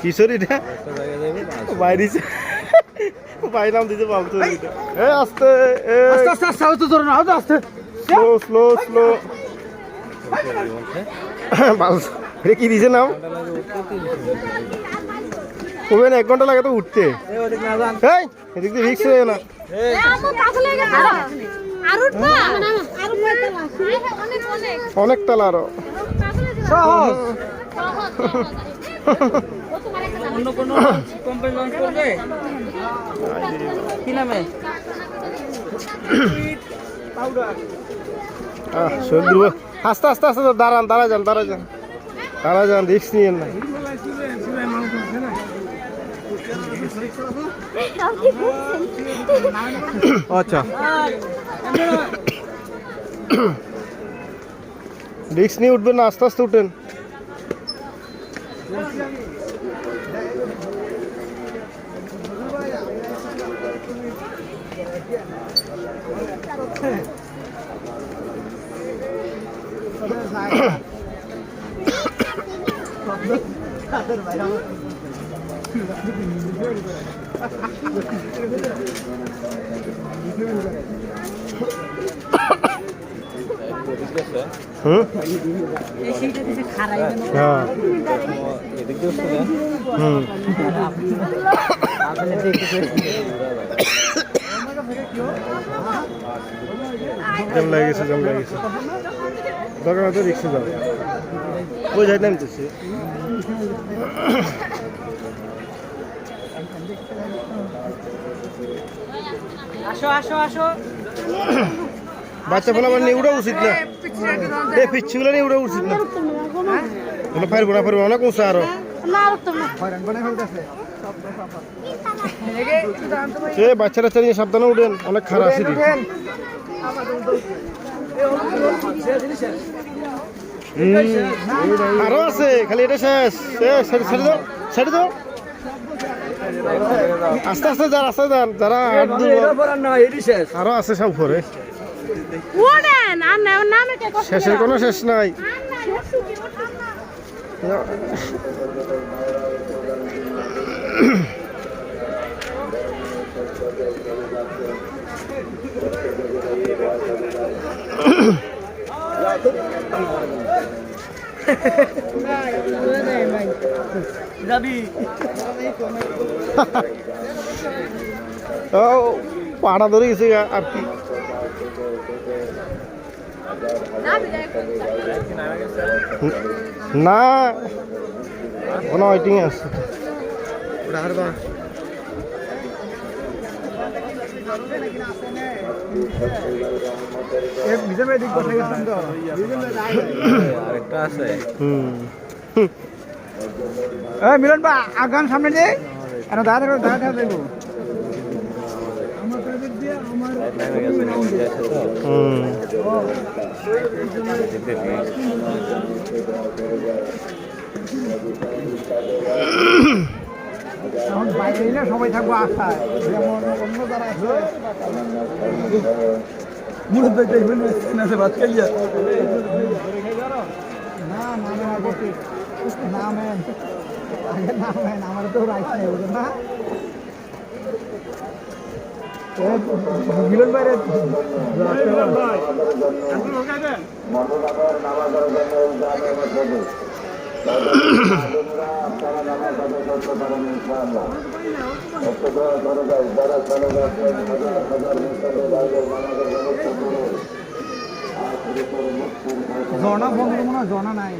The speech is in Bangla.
কিশোর এটা বাইরিছে বাইরাম দিতে এ আস্তে এ। আস্তে আস্তে আস্তে আস্তে ধরো না আস্তে স্লো স্লো স্লো এটা কি দিছে নাম? কবে না এক ঘণ্টা লাগে তো উঠতে। এই এদিক দিয়ে রিক্স হয়ে না আর অনেক অনেক অনেক তালা আরও। সহজ। অন্য অন্য কোনো কোম্পানি লঞ্চ করবে? কি নামে? আহ, শরীর আস্তে আস্তে আস্তে দাঁড়ান দাঁড়া যান দাঁড়া যান দাঁড়া যান রিক্স নিয়েন না। আচ্ছা। রিক্স নিয়ে উঠবেন না আস্তে আস্তে উঠেন হুম হ্যাঁ হুম জম লাগে গেছে জম লাগে গেছে দরকার হয়তো রিক্সে যাও ওই যাই নামতেছি আসো আসো আসো। বাচ্চা ফেলা মানে নিয়ে উঠা উচিত না। এই পিচ্ছিগুলো নিয়ে উঠা উচিত না। ওগুলো পারব না পারব অনেক উঁচা আরও? এ বাচ্চা টাচ্চা নিয়ে সাবধানে উঠেন অনেক খারাপ আছে আরও আছে খালি এটা শেষ। শেষ ছেড়ে দাও ছেড়ে দাও। আস্তে আস্তে যান আস্তে যান যারা আরও আছে সব ঘরে। শেষের কোনো শেষ নাই। ও পাড়া ধরে গেছে আর কি। না কোনো ওয়েটিং আছে। হুম। মিলন বা আগান সামনে দে। আর দাদা দেখো দাদা দাদা দেখো হুম এখন বাইরে এলে সবাই থাকব আশায় যেমন অন্য যারা আছে ভাত খাইয়া না নামে আমার তো রাইট নেই না? মিলন বাইরে জনা বন্ধ মনে জনা নাই।